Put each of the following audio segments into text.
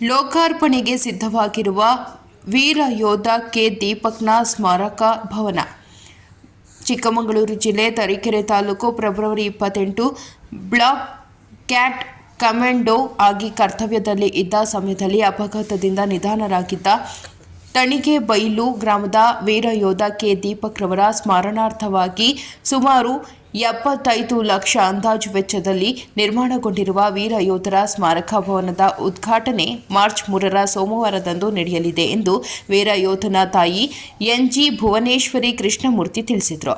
ಲೋಕಾರ್ಪಣೆಗೆ ಸಿದ್ಧವಾಗಿರುವ ವೀರ ಯೋಧ ಕೆ. ದೀಪಕ್ನ ಸ್ಮಾರಕ ಭವನ. ಚಿಕ್ಕಮಗಳೂರು ಜಿಲ್ಲೆ ತರೀಕೆರೆ ತಾಲೂಕು ಫೆಬ್ರವರಿ ಇಪ್ಪತ್ತೆಂಟು ಬ್ಲಾಕ್ ಕ್ಯಾಟ್ ಕಮಾಂಡೋ ಆಗಿ ಕರ್ತವ್ಯದಲ್ಲಿ ಇದ್ದ ಸಮಯದಲ್ಲಿ ಅಪಘಾತದಿಂದ ನಿಧನರಾಗಿದ್ದ ತಣಿಗೆ ಬೈಲು ಗ್ರಾಮದ ವೀರ ಯೋಧ ಕೆ. ದೀಪಕ್ ರವರ ಸ್ಮರಣಾರ್ಥವಾಗಿ ಸುಮಾರು ಎಪ್ಪತ್ತೈದು ಲಕ್ಷ ಅಂದಾಜು ವೆಚ್ಚದಲ್ಲಿ ನಿರ್ಮಾಣಗೊಂಡಿರುವ ವೀರ ಯೋಧರ ಸ್ಮಾರಕ ಭವನದ ಉದ್ಘಾಟನೆ ಮಾರ್ಚ್ ಮೂರರ ಸೋಮವಾರದಂದು ನಡೆಯಲಿದೆ ಎಂದು ವೀರ ಯೋಧನ ತಾಯಿ ಎನ್ಜಿ ಭುವನೇಶ್ವರಿ ಕೃಷ್ಣಮೂರ್ತಿ ತಿಳಿಸಿದರು.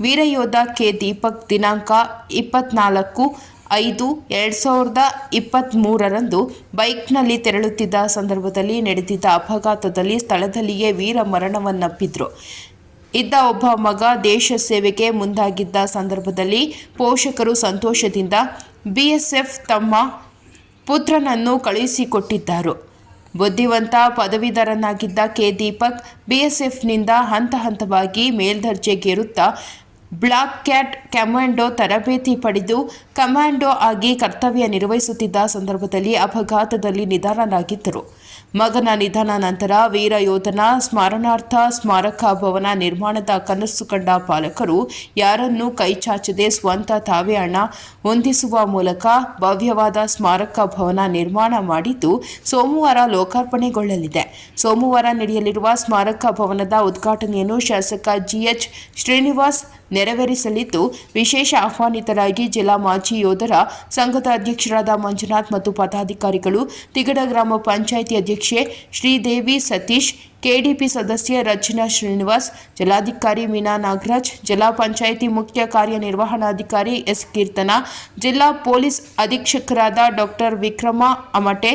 ವೀರಯೋಧ ಕೆ. ದೀಪಕ್ ದಿನಾಂಕ ಇಪ್ಪತ್ನಾಲ್ಕು ಐದು, ಎರಡು ಸಾವಿರದ ಇಪ್ಪತ್ತ್ಮೂರರಂದು ಬೈಕ್ನಲ್ಲಿ ತೆರಳುತ್ತಿದ್ದ ಸಂದರ್ಭದಲ್ಲಿ ನಡೆದಿದ್ದ ಅಪಘಾತದಲ್ಲಿ ಸ್ಥಳದಲ್ಲಿಯೇ ವೀರ ಮರಣವನ್ನಪ್ಪಿದ್ರು. ಇದ್ದ ಒಬ್ಬ ಮಗ ದೇಶ ಸೇವೆಗೆ ಮುಂದಾಗಿದ್ದ ಸಂದರ್ಭದಲ್ಲಿ ಪೋಷಕರು ಸಂತೋಷದಿಂದ ಬಿಎಸ್ಎಫ್ ತಮ್ಮ ಪುತ್ರನನ್ನು ಕಳುಹಿಸಿಕೊಟ್ಟಿದ್ದರು. ಬುದ್ಧಿವಂತ ಪದವೀಧರನಾಗಿದ್ದ ಕೆ ದೀಪಕ್ ಬಿಎಸ್ಎಫ್ನಿಂದ ಹಂತ ಹಂತವಾಗಿ ಮೇಲ್ದರ್ಜೆಗೇರುತ್ತಾ ಬ್ಲಾಕ್ ಕ್ಯಾಟ್ ಕಮಾಂಡೋ ತರಬೇತಿ ಪಡೆದು ಕಮಾಂಡೋ ಆಗಿ ಕರ್ತವ್ಯ ನಿರ್ವಹಿಸುತ್ತಿದ್ದ ಸಂದರ್ಭದಲ್ಲಿ ಅಪಘಾತದಲ್ಲಿ ನಿಧನರಾಗಿದ್ದರು. ಮಗನ ನಿಧನ ನಂತರ ವೀರ ಯೋಧನ ಸ್ಮರಣಾರ್ಥ ಸ್ಮಾರಕ ಭವನ ನಿರ್ಮಾಣದ ಕನಸು ಕಂಡ ಪಾಲಕರು, ಯಾರನ್ನೂ ಕೈಚಾಚದೆ ಸ್ವಂತ ತಾವೇ ಹಣ ಹೊಂದಿಸುವ ಮೂಲಕ ಭವ್ಯವಾದ ಸ್ಮಾರಕ ಭವನ ನಿರ್ಮಾಣ ಮಾಡಿದ್ದು ಸೋಮವಾರ ಲೋಕಾರ್ಪಣೆಗೊಳ್ಳಲಿದೆ. ಸೋಮವಾರ ನಡೆಯಲಿರುವ ಸ್ಮಾರಕ ಭವನದ ಉದ್ಘಾಟನೆಯನ್ನು ಶಾಸಕ ಜಿಎಚ್ ಶ್ರೀನಿವಾಸ್ ನೆರವೇರಿಸಲಿದ್ದು, ವಿಶೇಷ ಆಹ್ವಾನಿತರಾಗಿ ಜಿಲ್ಲಾ ಮಾಜಿ ಯೋಧರ, ಸಂಘದ ಅಧ್ಯಕ್ಷರಾದ ಮಂಜುನಾಥ್ ಮತ್ತು ಪದಾಧಿಕಾರಿಗಳು, ತಿಗಡ ಗ್ರಾಮ ಪಂಚಾಯಿತಿ ಅಧ್ಯಕ್ಷೆ ಶ್ರೀದೇವಿ ಸತೀಶ್, ಕೆಡಿಪಿ ಸದಸ್ಯ ರಚನಾ ಶ್ರೀನಿವಾಸ್, ಜಿಲ್ಲಾಧಿಕಾರಿ ಮೀನಾ ನಾಗರಾಜ್, ಜಿಲ್ಲಾ ಪಂಚಾಯಿತಿ ಮುಖ್ಯ ಕಾರ್ಯನಿರ್ವಹಣಾಧಿಕಾರಿ ಎಸ್ ಕೀರ್ತನ, ಜಿಲ್ಲಾ ಪೊಲೀಸ್ ಅಧೀಕ್ಷಕರಾದ ಡಾಕ್ಟರ್ ವಿಕ್ರಮ ಅಮಟೆ,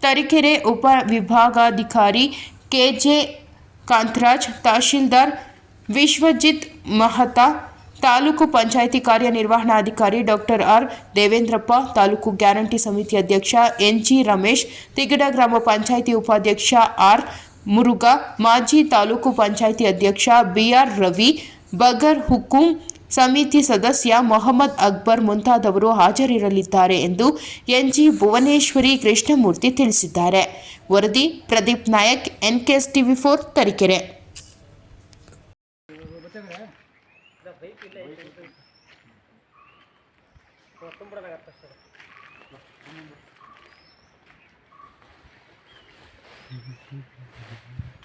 ತರೀಕೆರೆ ಉಪ ವಿಭಾಗಾಧಿಕಾರಿ ಕೆಜೆ ಕಾಂತರಾಜ್, ತಹಶೀಲ್ದಾರ್ ವಿಶ್ವಜಿತ್ ಮಹತಾ, ತಾಲೂಕು ಪಂಚಾಯಿತಿ ಕಾರ್ಯನಿರ್ವಹಣಾಧಿಕಾರಿ doctor R. Devendrappa, taluk guarantee ಸಮಿತಿ ಅಧ್ಯಕ್ಷ ಎನ್ಜಿ ರಮೇಶ್, ತಿಗಡ ಗ್ರಾಮ ಪಂಚಾಯಿತಿ ಉಪಾಧ್ಯಕ್ಷ ಆರ್. ಮುರುಘಾ, ಮಾಜಿ ತಾಲೂಕು ಪಂಚಾಯಿತಿ ಅಧ್ಯಕ್ಷ ಬಿಆರ್ ರವಿ, ಬಗರ್ ಹುಕುಂ ಸಮಿತಿ ಸದಸ್ಯ ಮೊಹಮ್ಮದ್ ಅಕ್ಬರ್ ಮುಂತಾದವರು ಹಾಜರಿರಲಿದ್ದಾರೆ ಎಂದು ಎನ್ಜಿ ಭುವನೇಶ್ವರಿ ಕೃಷ್ಣಮೂರ್ತಿ ತಿಳಿಸಿದ್ದಾರೆ. ವರದಿ Pradeep Nayak NKS TV four Tarikere. By ಇಲ್ಲ ತುಂಬಿಡೋದಾಗತ್ತೆ ಅಷ್ಟೇ Mm-hmm.